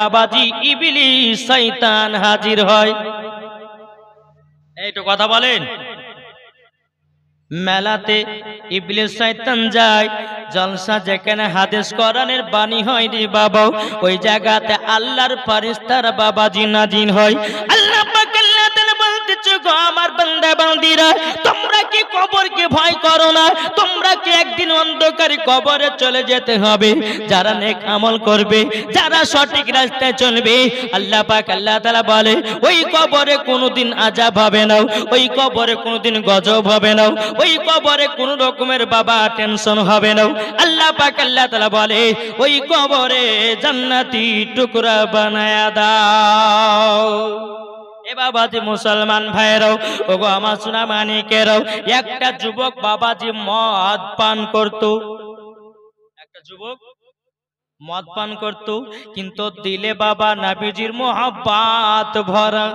বাবাজি ইবিলি শয়তান হাজির হয়। এইটু কথা বলেন। মেলাতে ইবলিস শয়তান যায়। জলসা যেখানে হাদিস কোরআনের বাণী হয় রে বাবা, ওই জায়গাতে আল্লাহর ফারিস্তার বাবাজি নাজিন হয়। আল্লাহ পাক আল্লাহ তাআলা বলতেছে, গো আমার বান্দা, বান্দিরা, তোমরা কি কবরকে ভয় করো না? তোমরা কি একদিন অন্ধকারে কবরে চলে যেতে হবে? যারা নেক আমল করবে, যারা সঠিক রাস্তায় চলবে, আল্লাহ পাক আল্লাহ তাআলা বলে, ওই কবরে কোনোদিন আজাব হবে না, ওই কবরে কোনোদিন গজব হবে না, ওই কবরে কোনো রকমের বাবা টেনশন হবে না। আল্লাহ পাক আল্লাহ তাআলা বলে, ওই কবরে জান্নাতি টুকরা বানায়া দাও। বাবাজি মুসলমান ভাইরাও ওগো আমার সোনা মানিকেরাও একটা যুবক বাবাজি মদ পান করত। একটা যুবক মদ পান করত, কিন্তু দিলে বাবা নাবিজির মোহাব্বাত ভরা।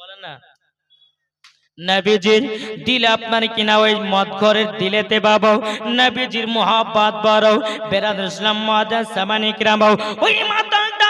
বলেন না। নবীজির দিল আপনার কিনা ওই মদ ঘরের দিলেতে বাবাও, নবীজির মোহাব্বত বড় বেরাদ ইসলাম মাদান সামানিক রামাও, ওই দিয়ে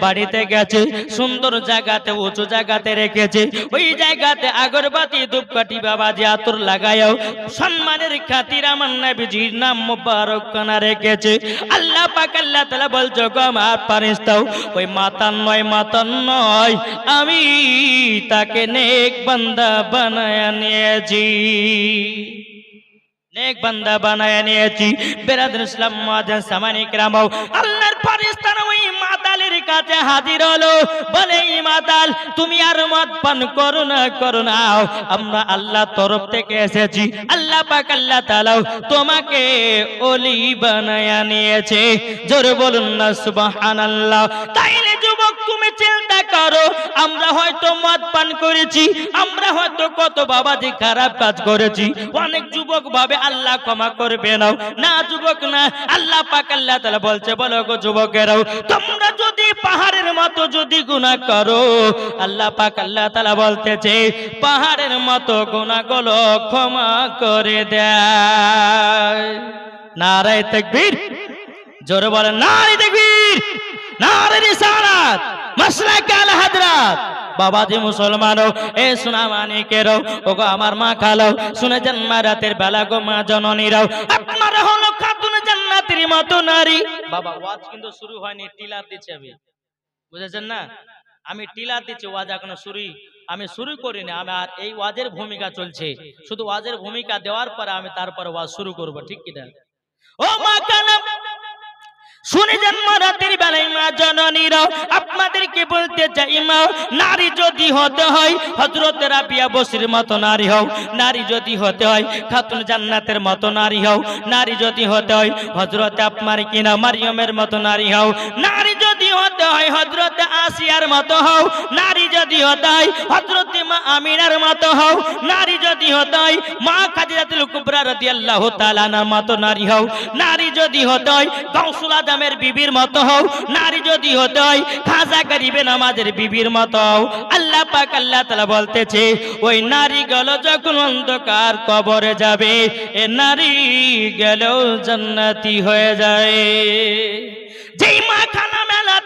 বাড়িতে গেছে, সুন্দর জায়গাতে, উঁচু জায়গাতে রেখেছে। ওই জায়গাতে আগরবাতি, ধূপকাঠি বাবাজি আতর লাগায়ও। সম্মানের খাতির আমার নবীজির নাম মোবারক কানা রেখেছে আল্লাহ পাক আল্লাহ তাআলা বলছো গো আমার পারিস্তাও ওই মাতান নয় মাতান নয়, আমি তাকে নেক বান্দা বানায় নিয়েছি। নেক বান্দা বানায় নিয়েছি। বেরাদ ইসলাম মাদান সামানিক রামাও, আল্লাহর ফারিস্তারা ওই কাছে হাজির হলো। বলে ইমাতাল তুমি আর মদ পান করো না করো না। আমরা আল্লাহ তরফ থেকে এসেছি। আল্লাহ পাক, আল্লাহ তাআলা তোমাকে ওলি বানায়া নিয়েছে। জোরে বলুন না, সুবহানাল্লাহ। তাইলে যুবক তুমি চিন্তা করো, আমরা হয়তো মদ পান করেছি, আমরা হয়তো কত বাবাজি খারাপ কাজ করেছি। অনেক যুবক ভাবে আল্লাহ ক্ষমা করবে না না, যুবক না, আল্লাহ পাক আল্লাহ তাআলা বলছে, বলো গো যুবকেরাও, তোমরা যদি পাহাড়ের মতো যদি গুনাহ করো, আল্লাহ পাক আল্লাহ তাআলা বলতেছে, পাহাড়ের মতো গুনাহগুলো ক্ষমা করে দেয়। নারায়ে তাকবীর। জোরে বলেন, নারায়ে তাকবীর। শুরু হয়নি আমি। বুঝেছেন না? আমি দিচ্ছি, ওয়াজ এখনও শুরুই আমি শুরু করিনি আমার এই ওয়াজের ভূমিকা চলছে। শুধু ওয়াজের ভূমিকা দেওয়ার পরে আমি তারপরে ওয়াজ শুরু করব, ঠিক কিনা ও মা শুনে জন্ম রাতের বেলায় মা জননীর আপনাদেরকে বলতে চাই মা, নারী যদি হতে হয় হজরত রাবিয়া বসির মতো নারী হও, নারী যদি হতে হয়, খাতুন জান্নাতের মতো নারী হও, নারী যদি হতে হয় হজরত আপনার কিনা মারিয়মের মতো নারী হও, নারী হতে হয় হজরত আসিয়ার মতো হও, নারী যদি হতে হয় হজরত মা আমিনার মতো হও, নারী যদি হতে হয় মা খাদিজাতুল কুবরা রাদিয়াল্লাহু তাআলার মতো নারী হও, নারী যদি হতে হয় গাউসুল আজমের বিবির মতো হও, নারী যদি হতে হয় খাজা গরিবে নামাজের বিবির মতো হও। আল্লাহ পাক আল্লাহ তাআলা বলতেছে, ওই নারী গেল যখন অন্ধকার কবরে যাবে, এ নারী গেলেও জান্নাতি হয়ে যায়। যেই মা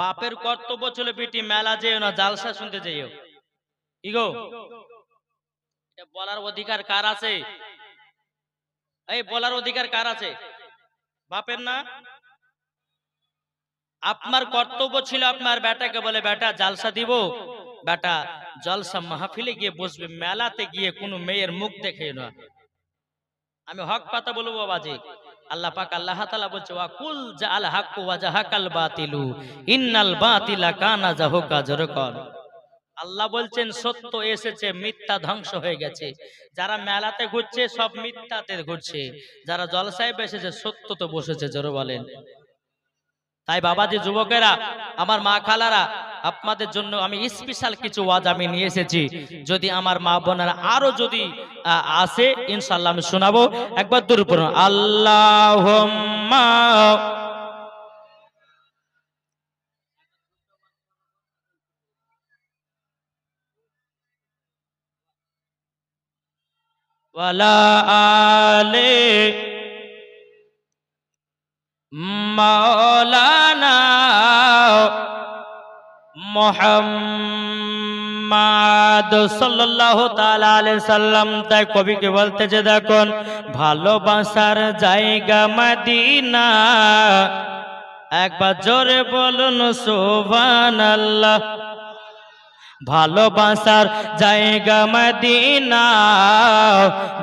বাপের কর্তব্য ছিল বেটি মেলা যেও না, জালসা শুনতে যেও। ইগো বলার অধিকার কার আছে? এই বলার অধিকার কার আছে? বাপের না? আপনার কর্তব্য ছিল আপনার বেটাকে বলে, বেটা, জালসা দিব। বেটা জলসা মাহফিলে গিয়ে বসবে, মেলাতে গিয়ে কোনো মেয়ের মুখ দেখে না। আমি হক পাতা বলব বাবাজি। আল্লাহ বলছে, ওয়া কুল বাতিলু বাতিলা কানা বলছেন, সত্য এসেছে, মিথ্যা ধ্বংস হয়ে গেছে। যারা মেলাতে ঘুরছে, সব মিথ্যাতে ঘুরছে। যারা জলসায় বসেছে, সত্য তো বসেছে, জোরে বলেন। তাই বাবাজি, যুবকেরা, আমার মা খালারা আপনাদের জন্য আমি স্পেশাল কিছু ওয়াজ আমি নিয়ে এসেছি। যদি আমার মা বোনেরা আরও যদি আসে ইনশাল্লাহ আমি শোনাবো। একবার দূর পড়ুন। আল্লাহ মাওলানা মোহাম্মদ সাল্লাল্লাহু তাআলা আলাইহি সাল্লাম, তাই কবিকে বলতেছে দেখুন, ভালোবাসার জায়গা মদিনা। একবার জোরে বলুন, সুবহানাল্লাহ। ভালোবাসার জায়গা মদিনা,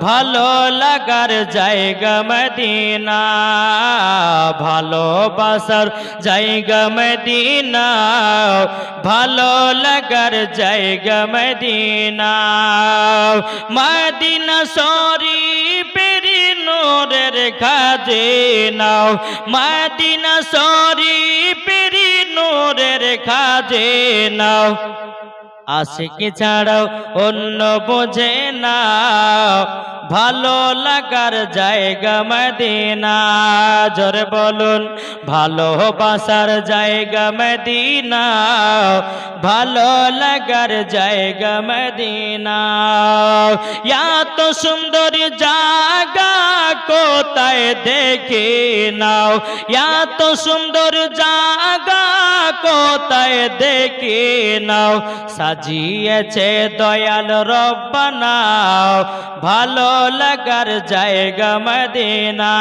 ভালো লাগার জায়গা মদিনা, ভালোবাসার জায়গা মদিনা, ভালো লাগার জায়গা মদিনা। মদিনা সরি পেরি নোরের খাজে নাও মদিনা সরি পেরি নোরের খাজে নাও আশিকি ছাড়াও অন্য বোঝে না। ভালো লাগার জায়গা মদিনা। জোরে বলুন ভালোবাসার জায়গা মদিনা। ভালো লাগার জায়গা মদিনা। এত সুন্দর জায়গা কোথায় দেখে নাও। এত সুন্দর জায়গা কোথায় দেখে নাও, সাজিয়েছে দয়াল রব্বানা ভালো লাগার জায়গা মদিনা।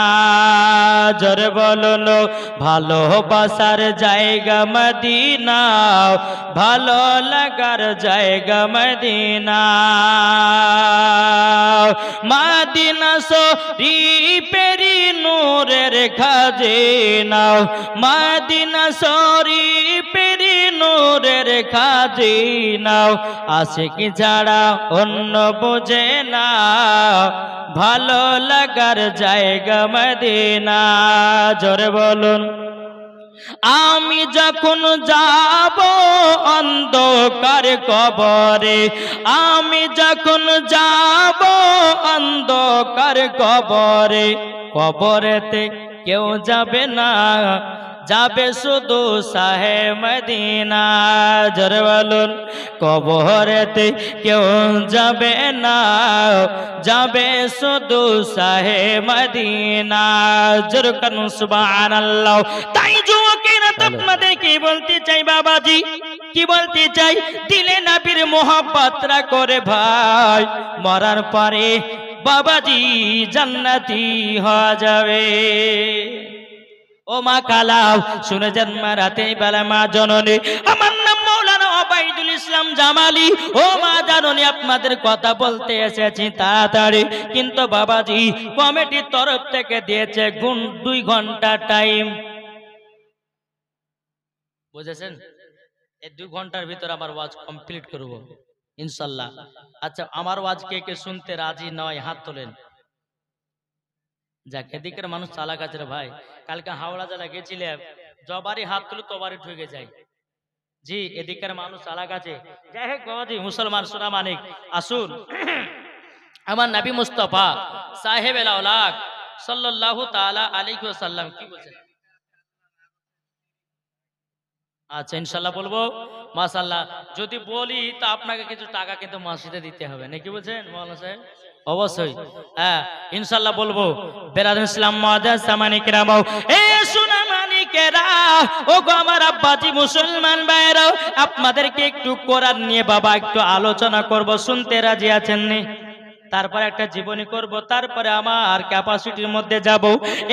জোর বলুন ভালোবাসার জায়গা মদিনা, ভালো লাগার জায়গা মদিনা। মাদিনা সরি পেরি নূরের খাজে নাও মাদিনা সরি পেরি নূরের খাজে নাও আশিকি ছাড়া অন্য বোঝে না। ভালো লাগার জায়গা মদিনা, জোরে বলুন। আমি যখন যাব অন্ধকার কবরে, আমি যখন যাব অন্ধকার কবরে, কবরেতে কেউ যাবে না। যাবে শুধু সাহে মদিনা জোরে বলুন কবরেতে কেউ যাবে না। যাবে শুধু সাহে মদিনা, জোর কানু সুবহানাল্লাহ। তাই যুবকেরা তোমাদের কি বলতে চাই বাবাজি, কি বলতে চাই? দিলে নাবির মোহাব্বতরা করে ভাই। মরার পরে বাবাজি জান্নাতি হওয়া যাবে। ও মা কালাও শুনে যান মা রাতে বেলা মা জননী। আমার নাম মৌলানা ওবাইদুল ইসলাম জামালি। ও মা জাননী, আপনাদের কথা বলতে এসেছি তাড়াতাড়ি। কিন্তু বাবাজি, কমিটির তরফ থেকে দিয়েছে গুণ দুই ঘণ্টা টাইম। বুঝেছেন? এই দুই ঘণ্টার ভিতর আমার ওয়াজ কমপ্লিট করব, ইনশাল্লাহ। আচ্ছা আমার ওয়াজ কে কে শুনতে রাজি নয়, হাত তোলেন। যাক এদিকের মানুষ চালাক আছে রে ভাই। কালকে হাওড়া জেলা গেছিলাম জবারই হাত তুলে তবারই ঠুকে যায়। জি এদিকের মানুষ চালাক আছে। যাই হোক মুসলমান সোনা মানিক, আসুন। আমার নবী মুস্তফা সাহেব আলাউলাক সাল্লাল্লাহু তাআলা আলাইহি ওয়াসাল্লাম, কি বলছেন? আচ্ছা ইনশাল্লাহ বলব। মাশাল্লাহ যদি বলি তা আপনাকে কিছু টাকা কিন্তু মসজিদে দিতে হবে, নাকি বলছেন, মৌলানা সাহেব? অবশ্যই। হ্যাঁ ইনশাল্লাহ বলব বেরাদ ইসলাম মাদাস সামানি কেরামাও এ সোনা মানিকেরা ও গো আমার মুসলমান আপনাদেরকে একটু কোরআন নিয়ে বাবা একটু আলোচনা করব, শুনতে রাজি আছেন নি? তারপরে একটা জীবনী করব, তারপরে আমার ক্যাপাসিটির মধ্যে যাব।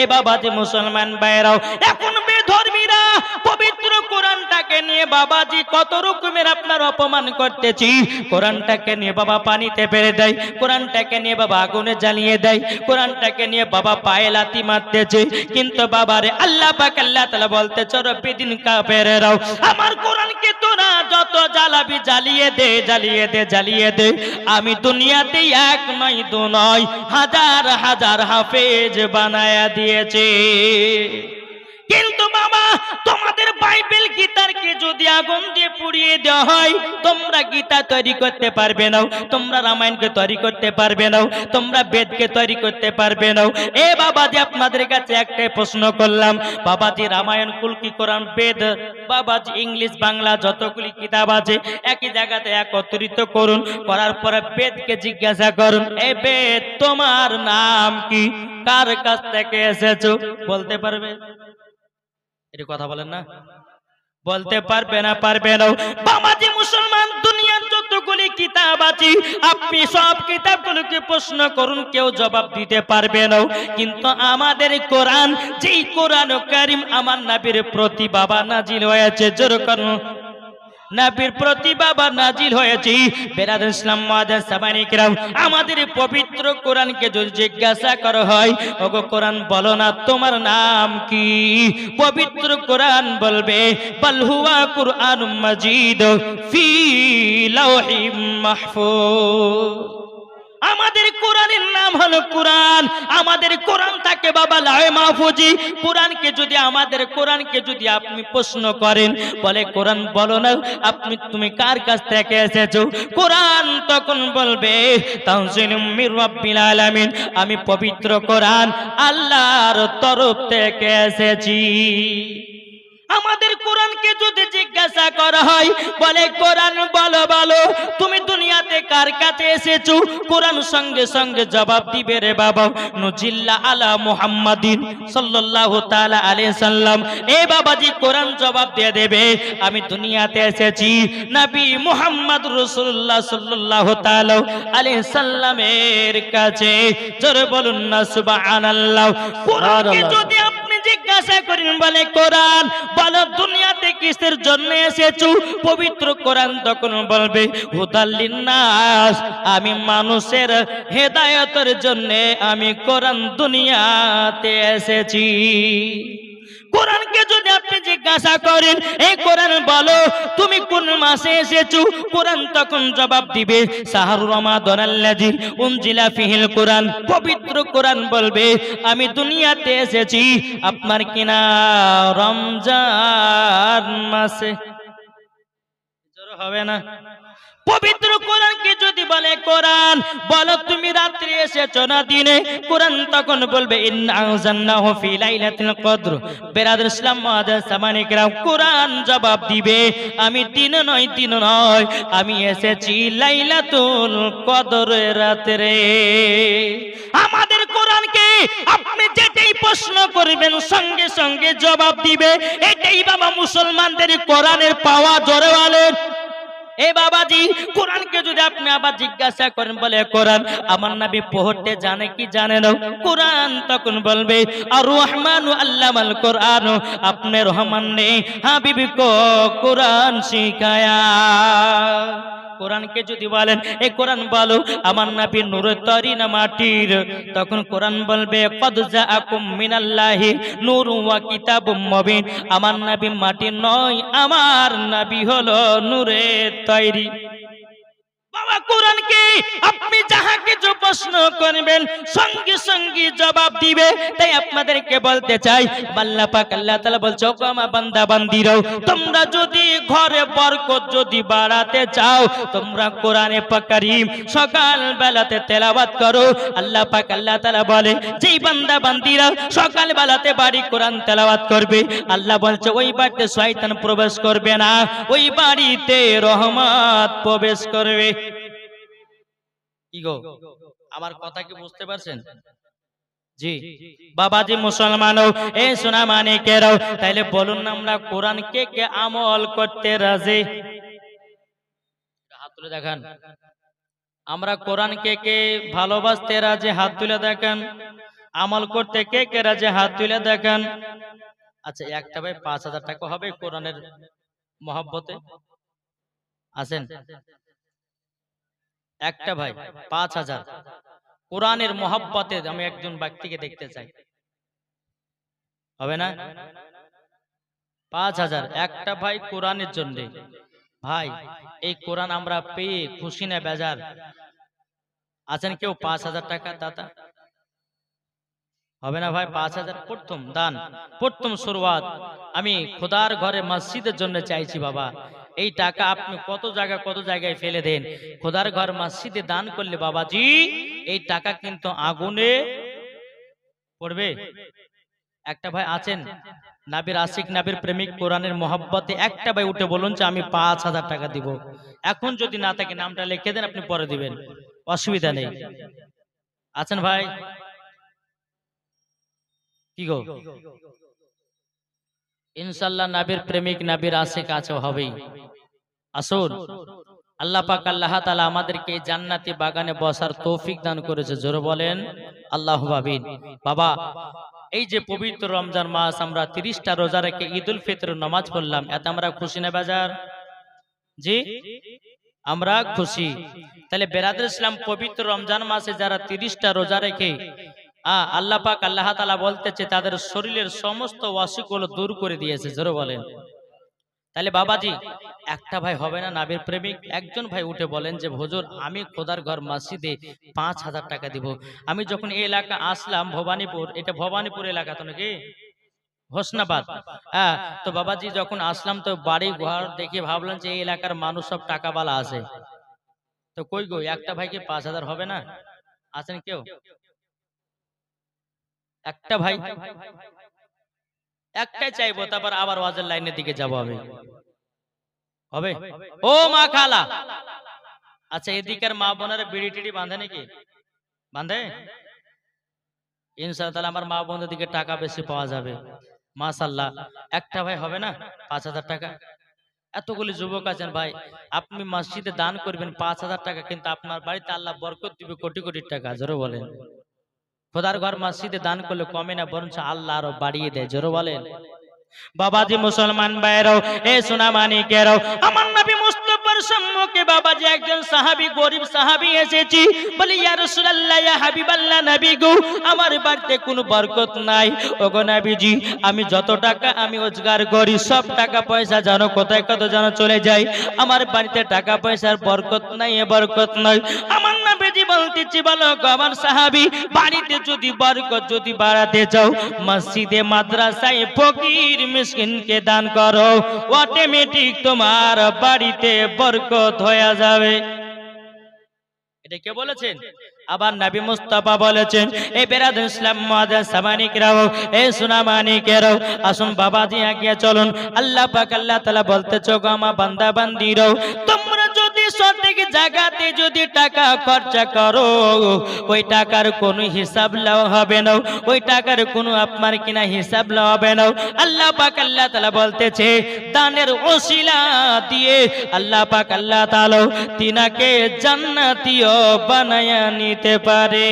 এ বাবা যে মুসলমান ভাইরাও এখন বেধর্মীরা পবিত্র কোরআনটাকে নিয়ে, বাবাজি কত রকমের আপনার অপমান করতেছি। কোরআনটাকে নিয়ে বাবা পানিতে ফেলে দেয়, কোরআনটাকে নিয়ে বাবা আগুনে জ্বালিয়ে দেয়, কোরআনটাকে নিয়ে বাবা পায়ে লাথি মারতেছে। কিন্তু বাবারে আল্লাহ পাক আল্লাহ তাআলা বলতেছে রব্বিদিন কাফেরেরাও, আমার কোরআনকে তোরা যত জ্বালাবি, জ্বালিয়ে দে জ্বালিয়ে দে জ্বালিয়ে দে। আমি দুনিয়াতেই এক নয় দু নয় হাজার হাজার হাফেজ বানায়া দিয়েছে। কিন্তু বাবা পুড়িয়ে দেওয়া হয়, তোমরা গীতা তৈরি করতে পারবে না, তোমরা রামায়ণকে তৈরি করতে পারবে না, তোমরা বেদকে তৈরি করতে পারবে না। এ বাবাজি আপনাদের কাছে একটাই প্রশ্ন করলাম, বাবাজি রামায়ণ, কুলকি, কোরআন, বেদ, বাবাজি ইংলিশ, বাংলা যতগুলি কিতাব আছে, একই জায়গাতে একত্রিত করুন, করার পরে বেদকে জিজ্ঞাসা করুন, এ বেদ, তোমার নাম কি? কার কাছ থেকে এসেছ? বলতে পারবে? এটা কথা বলেন না। বলতে পারবে না পারবে না। বাবাজি মুসলমান, দুনিয়ার যতগুলি কিতাব আছে, আপনি সব কিতাবগুলোকে প্রশ্ন করুন, কেউ জবাব দিতে পারবে না। কিন্তু আমাদের কোরআন, যেই কোরআন কারিম আমার নাবির প্রতি বাবা নাজিল হয়েছে জোর করুন নাবির প্রতি বাবা নাজিল হয়েছি। বেরাদ ইসলাম মাদার সামানিকরাম আমাদের পবিত্র কোরআনকে যদি জিজ্ঞাসা করা হয়, ওগো কোরআন বলো না, তোমার নাম কি? পবিত্র কোরআন বলবে, বল হুয়া কুরআন মাজিদ ফি লাউহি মাহফুজ। আমাদের কোরআনের নাম হলো কোরআন। আমাদের কোরআন থাকে বাবা লাহে মাহফুজি। কোরআনকে যদি আমাদের কোরআনকে যদি আপনি প্রশ্ন করেন, বলে, কোরআন বলো না, আপনি, তুমি কার কাছ থেকে এসেছ? কোরআন তখন বলবে আলামিন, আমি পবিত্র কোরআন আল্লাহর তরফ থেকে এসেছি। আমাদের কোরআনকে যদি জিজ্ঞাসা করা হয় বলে কোরআন বলো বলো তুমি দুনিয়াতে কার কাছে এসেছ? কোরআন সঙ্গে সঙ্গে জবাব দিবে রে বাবা। নজিল্লা আলা মুহাম্মাদিন সাল্লাল্লাহু তাআলা আলাইহি সাল্লাম এ বাবাজি কোরআন জবাব দিয়ে দেবে আমি দুনিয়াতে এসেছি নবী মুহাম্মদ রাসূলুল্লাহ সাল্লাল্লাহু তাআলা আলাইহি সাল্লামের কাছে। জোরে বলুন না সুবহানাল্লাহ। কোরআনকে যদি আপনি জিজ্ঞাসা করেন বলে, কোরআন, বলো, দুনিয়াতে কিসের জন্য এসেছ? পবিত্র কোরআন তখন বলবে নাস আমি মানুষের হেদায়তের জন্য আমি কোরআন দুনিয়াতে এসেছি। কোরআনকে যদি আপনি জিজ্ঞাসা করেন, এই কোরআন বলো, তুমি কোন মাসে এসেছ? কোরআন তখন জবাব দিবে, সাহারু রমাদান আল্লাযী উনজিলা ফিহিল কোরআন। পবিত্র কোরআন বলবে, আমি দুনিয়াতে এসেছি, আপনার কিনা রমজান মাসে। হবে না। পবিত্র যদি বলে কোরআন, বলো তুমি রাত্রি এসেছ না দিনে? কোরআন তখন বলবে কদর। কোরআন জবাব দিবে, আমি দিন নয় দিন নয়, আমি এসেছি লাইলাতুল কদরের রাত্রে। আমাদের কোরআনকে আপনি যেটাই প্রশ্ন করবেন, সঙ্গে সঙ্গে জবাব দিবে। এটাই বাবা মুসলমানদের কোরআনের পাওয়া জোরে এ বাবাজি, কোরআনকে যদি আপনি আবার জিজ্ঞাসা করেন বলে, কোরআন আমার নবী পড়তে জানে কি জানে না? কোরআন তখন বলবে, আর রহমান আল্লামাল কোরআন, আপনি রহমান নেই হাবিবি কোরআন শিখায়া। কোরআনকে যদি বলেন, এ কোরআন বলো, আমার নাবি নূরের তরি না মাটির? তখন কোরআন বলবে, কদ জাআকুম মিনাল্লাহি নূর ওয়া কিতাবুম মুবিন। আমার নাবি মাটির নয়, আমার নাবি হলো নূরের তৈরি। কোরআনকে আপনি যাহা কিছু প্রশ্ন করবেন, সঙ্গে সঙ্গে জবাব দিবে। তাই আপনাদেরকে বলতে চাই, আল্লাহ পাক, আল্লাহ তাআলা বান্দা, বান্দিরাও, তোমরা যদি ঘরে বরকত যদি বাড়াতে চাও, তোমরা কোরআনে সকাল বেলাতে তেলাওয়াত করো। আল্লাহ পাক, আল্লাহ তাআলা বলে, যেই বান্দা, বান্দিরা সকাল বেলাতে বাড়ি কোরআন তেলাওয়াত করবে, আল্লাহ বলছে, ওই বাড়িতে শয়তান প্রবেশ করবে না, ওই বাড়িতে রহমত প্রবেশ করবে। কি গো আমার কথা কি বুঝতে পারছেন? জি। বাবাজি মুসলমান এ সোনা মানে কেরাও তাইলে বলুন না আমরা কোরআন কে কে আমল করতে রাজি? হাত তুলে দেখান। আমরা কোরআন কে কে ভালোবাসতে রাজি হাত তুলে দেখান। আমল করতে কে কে রাজি হাত তুলে দেখান। আচ্ছা একটা ভাই পাঁচ হাজার টাকা হবে কোরআনের মহাব্বতে? আছেন? একটা ভাই পাঁচ হাজার। কোরআনের মহাব্বতে আমি একজন ব্যক্তিকে দেখতে চাই। হবে না? পাঁচ হাজার। একটা ভাই কোরআনের জন্য। ভাই এই কোরআন আমরা পেয়ে খুশি না বেজার। আছেন কেউ পাঁচ হাজার টাকা দাতা? হবে না ভাই? পাঁচ হাজার। প্রথম দান প্রথম শুরুয়াত। আমি খোদার ঘরে মসজিদের জন্য চাইছি বাবা। এই টাকা আপনি কত জায়গা, কত জায়গায় ফেলে দেন? খোদার ঘর মসজিদে দান করলে বাবাজি, এই টাকা কিন্তু আগুনে পড়বে। একটা ভাই আছেন, নাবির আশিক, নাবির প্রেমিক, কোরআনের মহব্বতে একটা ভাই উঠে বলুন যে, আমি পাঁচ হাজার টাকা দিব। এখন যদি না থাকে, নামটা লিখে দেন, আপনি পরে দিবেন। অসুবিধা নেই। আছেন ভাই? কি গো? ইনশাল্লাহ নাবির প্রেমিক নাবির আশিক আছে হবেই। আসুন, আল্লাহ পাক আল্লাহ তাআলা আমাদেরকে জান্নাতি বাগানে বসার তৌফিক দান করেছে। জোরে বলেন, আল্লাহ আমিন। বাবা, এই যে পবিত্র রমজান মাস, আমরা তিরিশটা রোজা রেখে ঈদ উল ফিতর নামাজ পড়লাম। এতে আমরা খুশি না বাজার? জি? আমরা খুশি। তাহলে বেরাদুল ইসলাম পবিত্র রমজান মাসে যারা তিরিশটা রোজা রেখে আল্লাহ পাক আল্লাহ তালা বলতেছে, তাদের শরীরের সমস্ত অসুখগুলো দূর করে দিয়েছে, জোরে বলেন। তাহলে বাবাজি, একটা ভাই হবে না নাবির প্রেমিক? একজন ভাই উঠে বলেন যে, হুজুর, আমি খোদার ঘর মসজিদে পাঁচ হাজার টাকা দিব। আমি যখন এই এলাকা আসলাম ভবানীপুর, এটা ভবানীপুর এলাকা তো নাকি? হোসনাবাদ। হ্যাঁ তো বাবাজি যখন আসলাম, তো বাড়ি ঘর দেখে ভাবলাম যে, এই এলাকার মানুষ সব টাকাওয়ালা আছে। তো কই গো, একটা ভাইকে পাঁচ হাজার হবে না? আছেন কেউ? একটা ভাই একটাই চাইব তারপর আবার ওয়াজের লাইনের দিকে যাব আমি। হবে? ও মা খালা! আচ্ছা এদিকের মা বোনেরা বিড়ি টিড়ি বাঁধে নাকি? বাঁধে? ইনশাআল্লাহ তাহলে আমার মা বোনদের দিকে টাকা বেশি পাওয়া যাবে। মাশাল্লাহ একটা ভাই হবে না? পাঁচ হাজার টাকা। এতগুলি যুবক আছেন ভাই আপনি মসজিদে দান করবেন পাঁচ হাজার টাকা কিন্তু আপনার বাড়িতে আল্লাহ বরকত দিবে কোটি কোটি টাকা জোরে বলেন। খোদার ঘর মসজিদে দান করলে কমে না, বরঞ্চ আল্লাহ আরও বাড়িয়ে দেয়। জোরে বলেন। বাবাজি মুসলমান ভাইরাও এ সোনা মানিকেরাও আমার নবী মুস্তফার সম্মুখে বাবাজি একজন সাহাবী, গরিব সাহাবী এসেছি। বলি, ইয়া রাসূলুল্লাহ, ইয়া হাবিবাল্লাহ, নবী গো, আমার বাড়িতে কোনো বরকত নাই। ওগো নবীজি, আমি যত টাকা আমি রোজগার করি, সব টাকা পয়সা জানো কোথায়, কত জানো চলে যায়। আমার বাড়িতে টাকা পয়সার বরকত নাই, এ বরকত নাই আমার নবীজি বলতেছি বলো আমার সাহাবী, বাড়িতে যদি যদি বাড়াতে চাও মসজিদে, মাদ্রাসায় ফকির মিসকিনকে দান করো অটোমেটিক তোমার বাড়িতে বরকত হয়ে যাবে। এটা কে বলেছেন? আবার বলেছেন এই আসুন আগে চলুন। আল্লাহ আল্লাহ তাআলা বলতে চোখ আমার বান্দা বান্দিরাও তোমরা যদি সঠিক জায়গাতে যদি টাকা খরচা করো, ওই টাকার কোনো হিসাব লওয়া হবে না। ওই টাকার কোনো আপনার কিনা হিসাব লওয়া হবে না। আল্লাহ পাক আল্লাহ তাআলা বলতেছে, দানের দিয়ে আল্লাহ পাক আল্লাহ তাআলা তিনাকে জান্নাতীয় বানায়া নিতে পারে।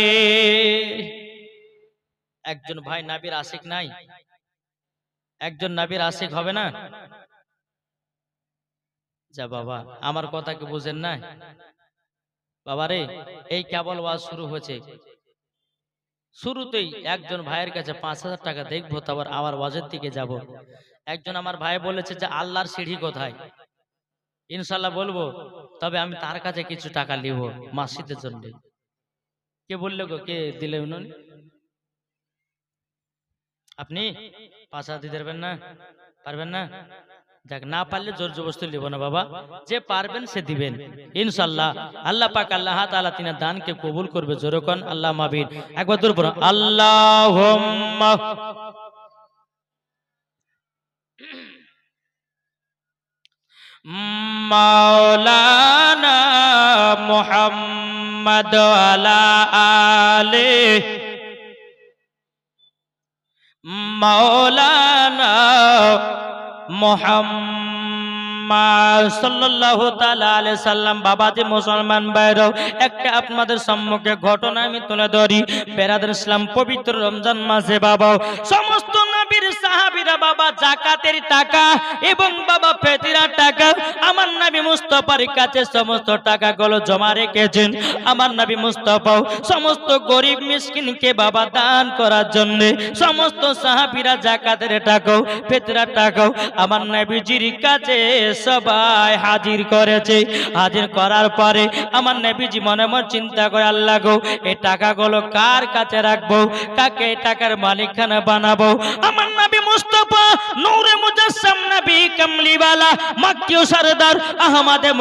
একজন ভাই নাবির আশিক নাই? একজন নাবির আশিক হবে না? যা বাবা আমার কথা কি বুঝেন না বাবারে এই কেবল ওয়াজ শুরু হয়েছে। শুরুতেই একজন ভাইয়ের কাছে পাঁচ হাজার টাকা দেখব তারপর আবার ওয়াজের দিকে যাব। একজন আমার ভাই বলেছে যে আল্লাহর সিঁড়ি কোথায়? ইনশাল্লাহ বলব তবে আমি তার কাছে কিছু টাকা নিব মাসিদের জন্য। কে বলল গো? কে দিলে উনি? আপনি? পাঁচ হাজার দিতে পারবেন না? পারবেন না? দেখ না পারলে জোর জবরদস্তি নিব না বাবা। যে পারবেন সে দিবেন। ইনশাল্লাহ আল্লাহ পাক আল্লাহ তাআলা তিনি দানকে কবুল করবে জোরকন আল্লাহ মাবিন। একবার দূর পড়ো আল্লাহ মাওলানা মুহাম্মদ আলা আলে। মাওলানা মুসলমান একটা আপনাদের সম্মুখে ঘটনা আমি তুলে ধরি। পেরাদের ইসলাম পবিত্র রমজান মাসে বাবাও, সমস্ত সাহাবীরা বাবা, জাকাতের টাকা এবং বাবা ফেতিরার টাকা। আমার নবী মুস্তফার কাছে সমস্ত টাকাগুলো জমা রেখেছেন। আমার নবী মুস্তফাও সমস্ত গরিব মিসকিনকে বাবা দান করার জন্য সমস্ত সাহাবীরা জাকাতের টাকাও, ফেতরার টাকাও আমার নবীজির কাছে সবাই হাজির করেছে। হাজির করার পরে আমার নবীজি মনে মনে চিন্তা করে, আল্লাহ গো, এই টাকাগুলো কার কাছে রাখব? কাকে টাকার মালিকখানা বানাবো? আমার নবী মুস্তফা নূরে মুজাসসাম নবী সরদার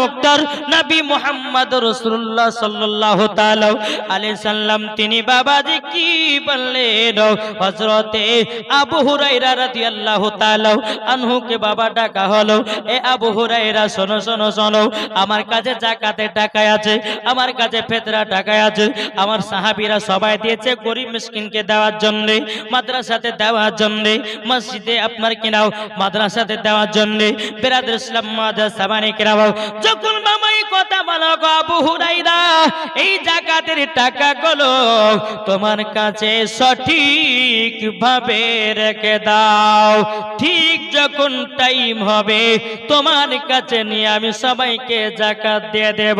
মুক্তার নবী মুহাম্মদ রাসূলুল্লাহ সাল্লাল্লাহু তাআলা আলাইহি সাল্লাম। তিনি বাবাজি কি বললেন? হযরতে আবু হুরায়রা রাদিয়াল্লাহু তাআলা আনহুকে বাবা ডাকা হলো। এ আবু হুরায়রা, শোনো শোনো শোনো, আমার কাছে জাকাতের টাকা আছে, আমার কাছে ফেতরা টাকা আছে। আমার সাহাবীরা সবাই দিয়েছে গরিব মিসকিনকে দেওয়ার জন্য, মাদ্রাসাতে দেওয়ার জন্য, মসজিদে আপনার কিনাও, মাদ্রাসাতে দেওয়ার জন্য বেরাদ ইসলাম মাদ্রাসা মানে কিনাও যখন বাবা এই কথা বলো গো আবু হুরাইরা এই জাকাতের টাকাগুলো তোমার কাছে সঠিক ভাবে রেখে দাও। ঠিক যখন টাইম হবে, তোমার কাছে নিয়ে আমি সবাইকে জাকাত দিয়ে দেব।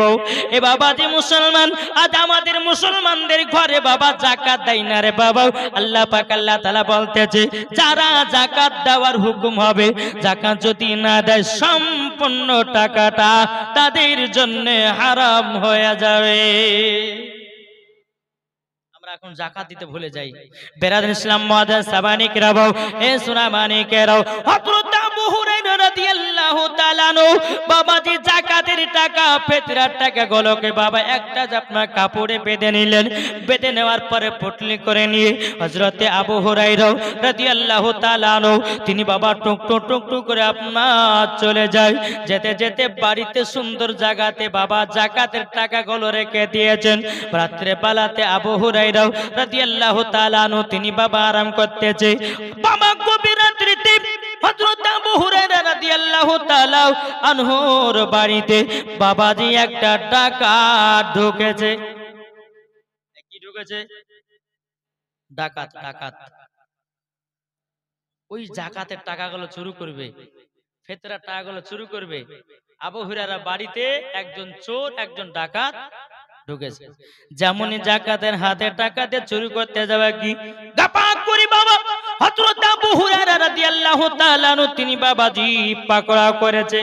এ বাবাজি মুসলমান, আজ আমাদের মুসলমানদের ঘরে বাবা জাকাত দেয় না রে বাবা আল্লাহ পাক আল্লাহ তাআলা বলতেছে, যারা জাকাত দেওয়ার হুকুম হবে। জাকাত যদি না দেয়, সম্পূর্ণ টাকাটা তাদের জন্য হারাম হয়ে যাবে। আমরা এখন জাকাত দিতে ভুলে যাই। বেরাদ ইসলাম মহাদ সাবানিক রাবাও এ সুনামানিকেরাও হযরত আবু হুরায়রা আনহু বাবাজি জাকাতের টাকা, ফিতরার টাকা গুলোকে বাবা একটা আপনার কাপড়ে বেঁধে নিলেন, বেঁধে নেওয়ার পরে পটলি করে নিয়ে হযরতে আবু হুরায়রা রাদিয়াল্লাহু তাআলা আনহু, তিনি বাবা টুক টুক টুক টুক করে আপনার চলে যায়। যেতে যেতে বাড়িতে সুন্দর জায়গাতে বাবা জাকাতের টাকা টাকাগুলো রেখে দিয়েছেন। রাত্রে পালাতে আবু হুরাইরাও রাদিয়াল্লাহু তাআলা আনহু, তিনি বাবা আরাম করতেছে। বাবা গভীর রাত্রিতে হযরত আবু হুরাইরা রাদিয়াল্লাহু তাআলা আনহুর বাড়িতে বাবাজি একটা টাকা ঢুকেছে। কি ঢুকেছে? ডাকাত ডাকাত। ওই জাকাতের টাকাগুলো চুরি করবে, ফেতরার টাকাগুলো চুরি করবে। বাড়িতে একজন চোর, একজন ডাকাত ঢুকেছে। যেমনই জাকাতের হাতে টাকা দিয়ে চুরি করতে যাবে কি? গাপাক করি বাবা। তিনি বাবাজি পাকড়া করেছে।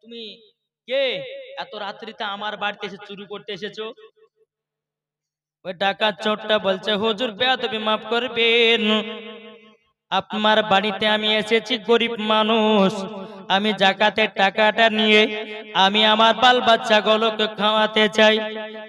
তুমি কে? এত রাত্রিতে আমার বাড়িতে এসে চুরি করতে এসেছ? ওই ডাকাত চোরটা বলছে, হুজুর তুমি মাফ করবেন। আপনার বাড়িতে আমি এসেছি গরিব মানুষ। আমি জাকাতের টাকাটা নিয়ে আমি আমার বাল বাচ্চাগুলোকে খাওয়াতে চাই।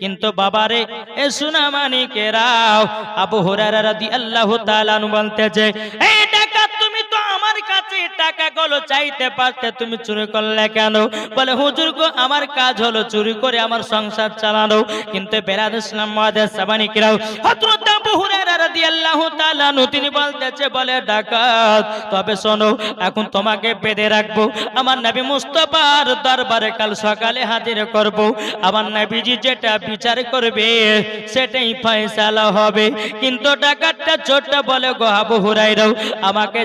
কিন্তু বাবারে এ সুনা মানিকেরাও আবু হুরায়রা রাদিয়াল্লাহু তাআলা আনহু বলতেছে এই ডাকাত তুমি তো আমার কাছে টাকাগুলো চাইতে পারতে তুমি চুরি করলে কেন? বলে হুজুর গো আমার কাজ হলো চুরি করে আমার সংসার চালানো। কিন্তু বেরাদ ইসলাম মাদের সাবানিকরাও হযরত আবু হুরায়রা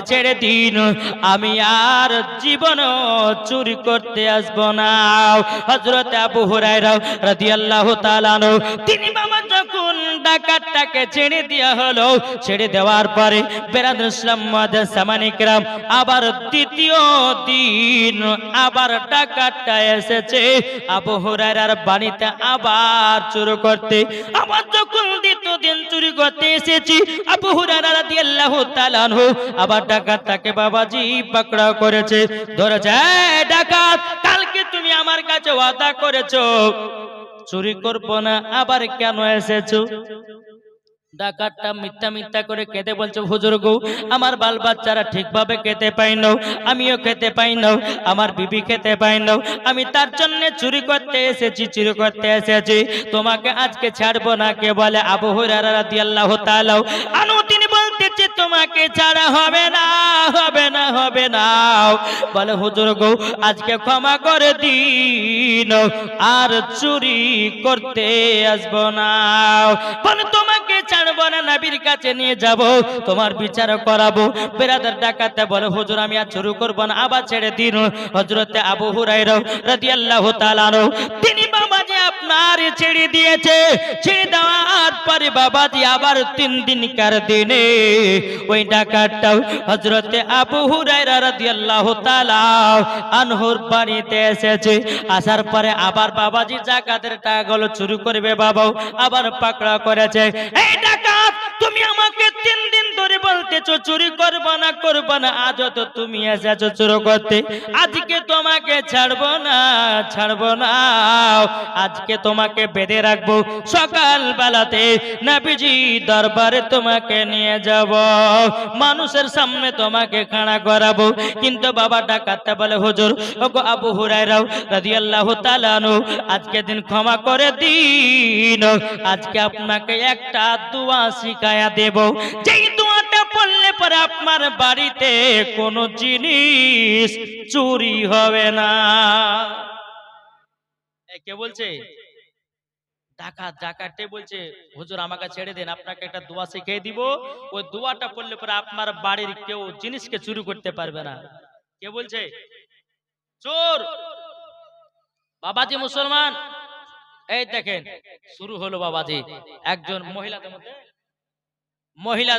ছেড়ে দিন। আমি আর জীবন চুরি করতে আসব না। হযরত আবু হুরায়রা রাদিয়াল্লাহু তাআলা তিনি বাবা যখন ডাকাতটাকে ছেড়ে দেওয়া হলো, ছেড়ে দেওয়ার পরে আবার দ্বিতীয় দিন আবার ডাকাতটা এসেছে। বাড়িতে আবার করতে, আবার যখন দ্বিতীয় দিন চুরি করতে এসেছি, আবু হুরায়রা রাদিয়াল্লাহু তাআলা আনহু আবার ডাকাতটাকে বাবাজি পাকড়াও করেছে। ধরেছে, "এই ডাকাত, কালকে তুমি আমার কাছে চুরি করব না, আবার কেন এসেছ? ডাকাতটা মিথ্যা মিথ্যা করে কেঁদে বলছে আমার বাল বাচ্চারা ঠিকভাবে খেতে পাই নাও, আমিও খেতে পাই আমার বিবি খেতে পাই আমি তার জন্য চুরি করতে এসেছি, চুরি করতে এসেছি, তোমাকে আজকে ছাড়বো না কে বলে আবু হুরায়রা রাদিয়াল্লাহু তাআলা তোমাকে ছাড়া হবে না হবে না হবে না। বলে, হুজুর গো, আজকে ক্ষমা করে দিন। আর চুরি করতে আসব না। বলে, তোমাকে ছাড়বো না, নাবির কাছে নিয়ে যাব। তোমার বিচার করাবো। বেরাদার ডাকাতে বলে, হুজুর, আমি আর শুরু করব না, আবার ছেড়ে দিন। হজরতে আবু হুরাইরা রাদিয়াল্লাহু তাআলা তিনি বাবাজি আপনার ছেড়ে দিয়েছে। ছেড়ে দেওয়ার পরে বাবা বাবাজি আবার তিন দিনকার দিনে ওই ডাকাতটাও হজরতে আবু হুরাইরা রাদিয়াল্লাহু তাআলা আনহুর বাড়িতে এসেছে। আসার পরে আবার বাবাজি জাকাতের টাকাগুলো চুরি করবে, বাবাও আবার পাকড়া করেছে। এই ডাকাত, তুমি আমাকে তিন দিন ধরে বলতেছো চুরি করব না করব না, আজও তো তুমি এসেছ চুরি করতে। আজকে তোমাকে ছাড়বো না ছাড়বো না। আজকে তোমাকে বেঁধে রাখব। সকাল বেলাতে নাবিজি দরবারে তোমাকে নিয়ে যাব। মানুষের সামনে তোমাকে খাড়া করাবো। কিন্তু বাবা ডাকাতে বলে, হুজুর, ওগো আবু হুরাইরাও রাদিয়াল্লাহু তাআলা আনহু, আজকে দিন ক্ষমা করে দিন। আজকে আপনাকে একটা দোয়া শিখায়া দেব। যেই দোয়াটা পড়লে পরে আপনার বাড়িতে কোনো জিনিস চুরি হবে না। কে বলছে? ডাকাত ডাকাতে বলছে, হুজুর, আমাকে ছেড়ে দেন, আপনাকে একটা দোয়া শিখিয়ে দিব। ওই দোয়াটা পড়লে পরে আপনার বাড়ির কেউ জিনিসকে চুরি করতে পারবে না। কে বলছে? চোর! বাবাজি মুসলমান! এই দেখেন, শুরু হলো বাবাজি। একজন মহিলাদের মধ্যে মহিলা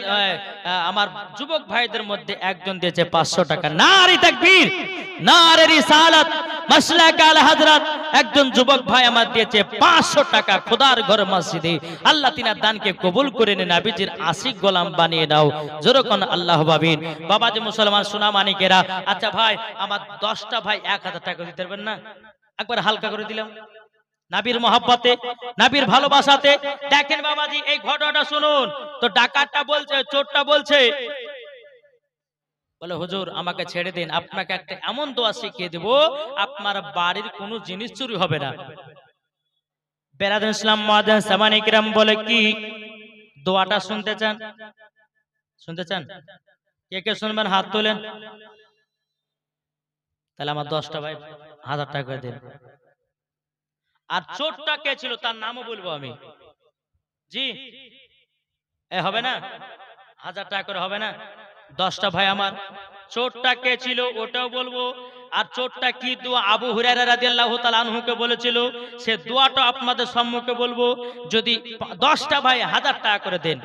আমার যুবক ভাইদের মধ্যে একজন দিয়েছে পাঁচশো টাকা। নারী তাকবীর নারে রিসালাত মাসলা কাল হাজরাত। একজন যুবক ভাই আমার দিয়েছে পাঁচশো টাকা খোদার ঘর মসজিদে। আল্লাহ তিনার দানকে কবুল করে নিন নাবিজির আশিক গোলাম বানিয়ে দাও। যেরকম আল্লাহ বাবা বাবাজি মুসলমান সোনা মানিকেরা আচ্ছা ভাই আমার দশটা ভাই এক হাজার টাকা দিতে পারবেন না? একবার হালকা করে দিলাম। নাবির মহাব্বতে, নাবির ভালোবাসাতে। দেখেন বাবাজি, এই ঘটনাটা শুনুন। তো ডাকাতটা বলছে, চোরটা বলছে, বলে, হুজুর, আমাকে ছেড়ে দিন। আপনাকে একটা এমন দোয়া শিখিয়ে দেব, আপনার বাড়ির কোনো জিনিস চুরি হবে না। বেরাদুল ইসলাম মাদান সামানিকরাম বলে, কি? দোয়াটা শুনতে চান? শুনতে চান? কে কে শুনবেন? হাত তোলেন। তাহলে আমার দশটা ভাই, হাজার টাকা করে দিন। আর চোরটা কে ছিল? তার নামও বলব আমি। জি। এ হবে না? হাজার টাকা করে হবে না? দশটা ভাই আমার। চোরটা কে ছিল? ওটাও বলব। আর চোরটা কি দোয়া? আবু হুরায়রা রাদিয়াল্লাহু তাআলা আনহুকে বলেছিল সে দোয়াটা আপনাদের সম্মুখে বলব যদি দশটা ভাই হাজার টাকা করে দেন।